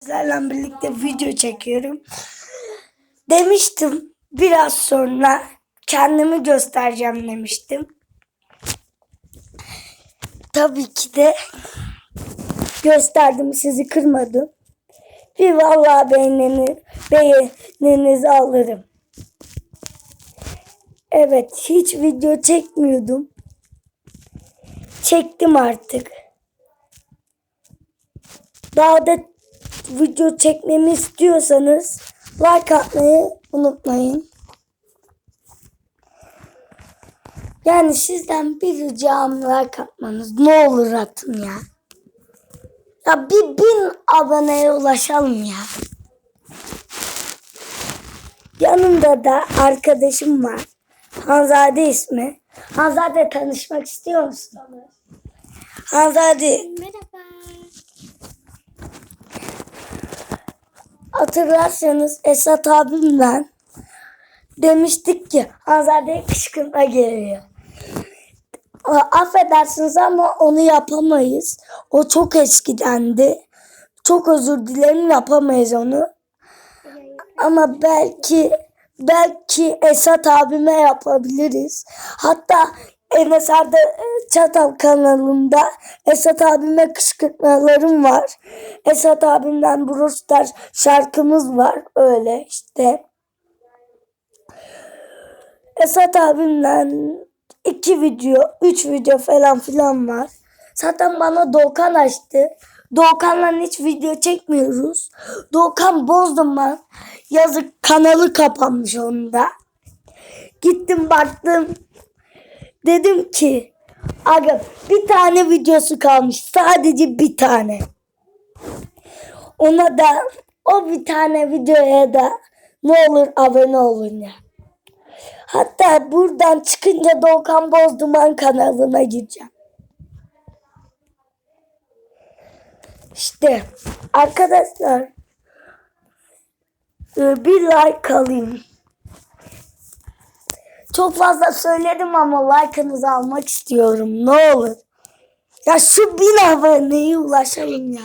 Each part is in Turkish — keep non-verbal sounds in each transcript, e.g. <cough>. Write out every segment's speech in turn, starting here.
sizlerle birlikte video çekiyorum. Demiştim biraz sonra kendimi göstereceğim demiştim. Tabii ki de gösterdim sizi kırmadım. Bir vallahi beğenini, beğeninizi alırım. Evet hiç video çekmiyordum. Çektim artık. Daha da video çekmemi istiyorsanız like atmayı unutmayın. Yani sizden bir ricam like atmanız. Ne olur atın ya. Ya bir bin aboneye ulaşalım ya. Yanımda da arkadaşım var. Hanzade ismi. Hanzade tanışmak istiyor musun? Hanzade hatırlarsanız Esat abimle demiştik ki Hanzade'ye kışkırtma geliyor. Affedersiniz ama onu yapamayız. O çok eskidendi. Çok özür dilerim yapamayız onu. Ama belki belki Esat abime yapabiliriz. Hatta Enes Arda e, Çatal kanalında Esat abime kışkırtmalarım var. Esat abimden Stars şarkımız var. Öyle işte. Esat abimden iki video, üç video falan filan var. Zaten bana Doğukan açtı. Doğukan'la hiç video çekmiyoruz. Doğukan bozdum ben. Yazık kanalı kapanmış onda. Gittim baktım. Dedim ki aga bir tane videosu kalmış. Sadece bir tane. Ona da o bir tane videoya da ne olur abone olun ya. Hatta buradan çıkınca Doğukan Bozduman kanalına gireceğim. İşte arkadaşlar e, bir like alayım. Çok fazla söyledim ama like'ınızı almak istiyorum. Ne olur. Ya şu bin aboneye ulaşalım ya.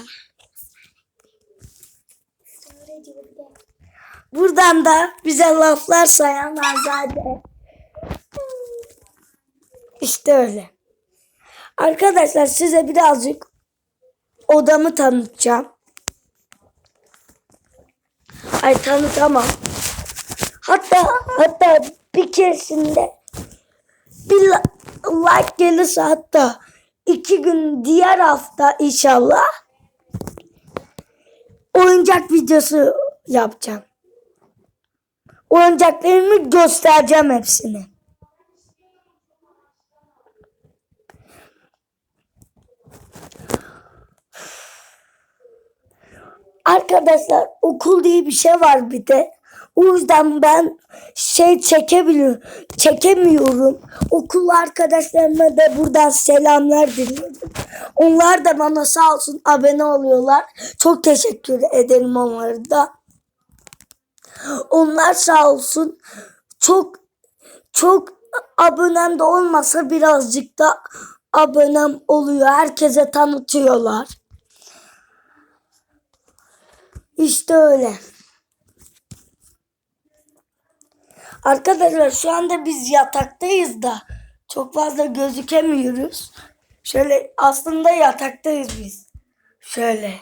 Buradan da bize laflar sayan Azade. İşte öyle. Arkadaşlar size birazcık odamı tanıtacağım. Ay tanıtamam. Hatta hatta bir keresinde bir like gelirse hatta iki gün diğer hafta inşallah oyuncak videosu yapacağım. Oyuncaklarımı göstereceğim hepsini. Arkadaşlar okul diye bir şey var bir de. O yüzden ben şey çekebiliyorum, çekemiyorum. Okul arkadaşlarıma da buradan selamlar diliyorum. Onlar da bana sağ olsun abone oluyorlar. Çok teşekkür ederim onlara da. Onlar sağ olsun çok çok abonem de olmasa birazcık da abonem oluyor. Herkese tanıtıyorlar. İşte öyle. Arkadaşlar şu anda biz yataktayız da çok fazla gözükemiyoruz. Şöyle aslında yataktayız biz. Şöyle.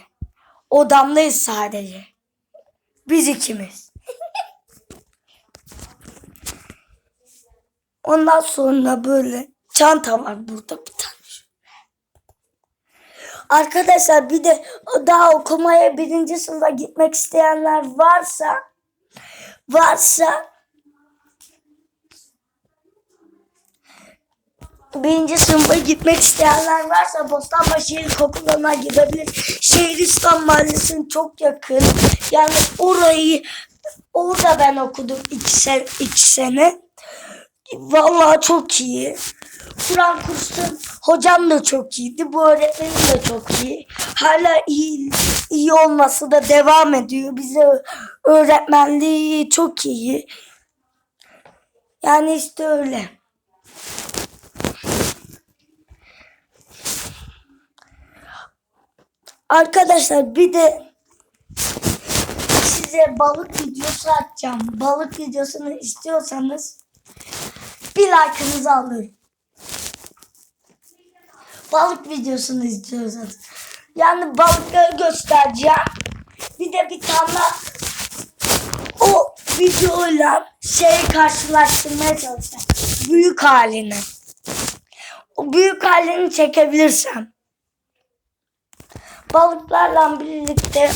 Odamdayız sadece. Biz ikimiz. <laughs> Ondan sonra böyle çanta var burada bir tane. Arkadaşlar bir de daha okumaya birinci sınıfa gitmek isteyenler varsa varsa birinci sınıfa gitmek isteyenler varsa Bostanbaşı İlkokulu'na gidebilir. Şehristan Mahallesi'nin çok yakın. Yani orayı orada ben okudum iki, sen, iki sene. Vallahi çok iyi. Kur'an kursu hocam da çok iyiydi. Bu öğretmenim de çok iyi. Hala iyi, iyi olması da devam ediyor. Bize öğretmenliği çok iyi. Yani işte öyle. Arkadaşlar bir de size balık videosu atacağım. Balık videosunu istiyorsanız bir like'ınızı alırım. Balık videosunu istiyorsanız. Yani balıkları göstereceğim. Bir de bir tane o videoyla şeyi karşılaştırmaya çalışacağım. Büyük halini. O büyük halini çekebilirsem. Balıklarla birlikte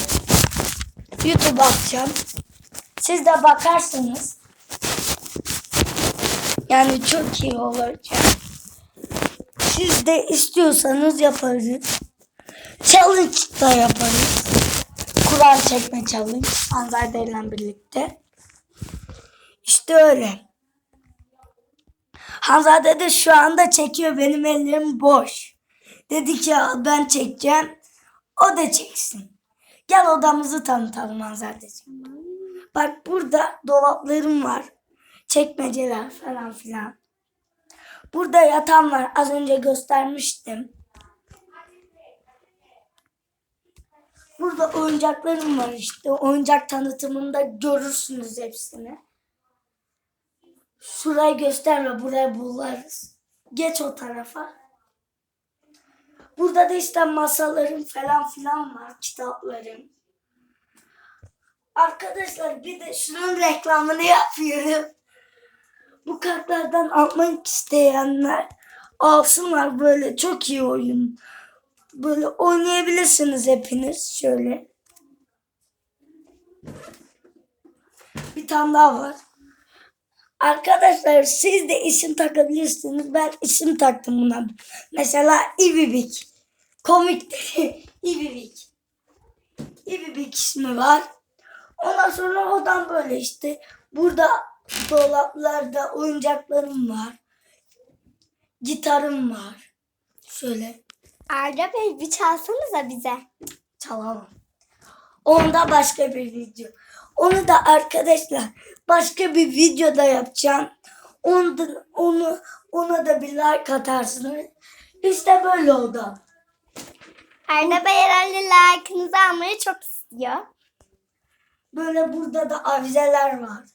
YouTube atacağım. Siz de bakarsınız. Yani çok iyi olacak. Siz de istiyorsanız yaparız. Challenge da yaparız. Kur'an çekme challenge. Anzade ile birlikte. İşte öyle. Hanzade de şu anda çekiyor. Benim ellerim boş. Dedi ki "Al ben çekeceğim. O da çeksin. Gel odamızı tanıtalım Hanzade'ciğim. Bak burada dolaplarım var. Çekmeceler falan filan. Burada yatağım var. Az önce göstermiştim. Burada oyuncaklarım var işte. Oyuncak tanıtımında görürsünüz hepsini. Şurayı gösterme. Buraya bularız. Geç o tarafa. Burada da işte masalarım falan filan var. Kitaplarım. Arkadaşlar bir de şunun reklamını yapıyorum. Bu kartlardan almak isteyenler alsınlar böyle çok iyi oyun. Böyle oynayabilirsiniz hepiniz şöyle. Bir tane daha var. Arkadaşlar siz de isim takabilirsiniz. Ben isim taktım buna. Mesela İbibik. Komik değil. <laughs> İbibik. İbibik ismi var. Ondan sonra odan böyle işte. Burada dolaplarda oyuncaklarım var. Gitarım var. Şöyle Arda Bey bir çalsanıza bize. çalamam. Onda başka bir video. Onu da arkadaşlar başka bir videoda yapacağım. Onu da, onu ona da bir like atarsınız. İşte böyle oldu. Arda Bey herhalde like'ınızı almayı çok istiyor. Böyle burada da avizeler var.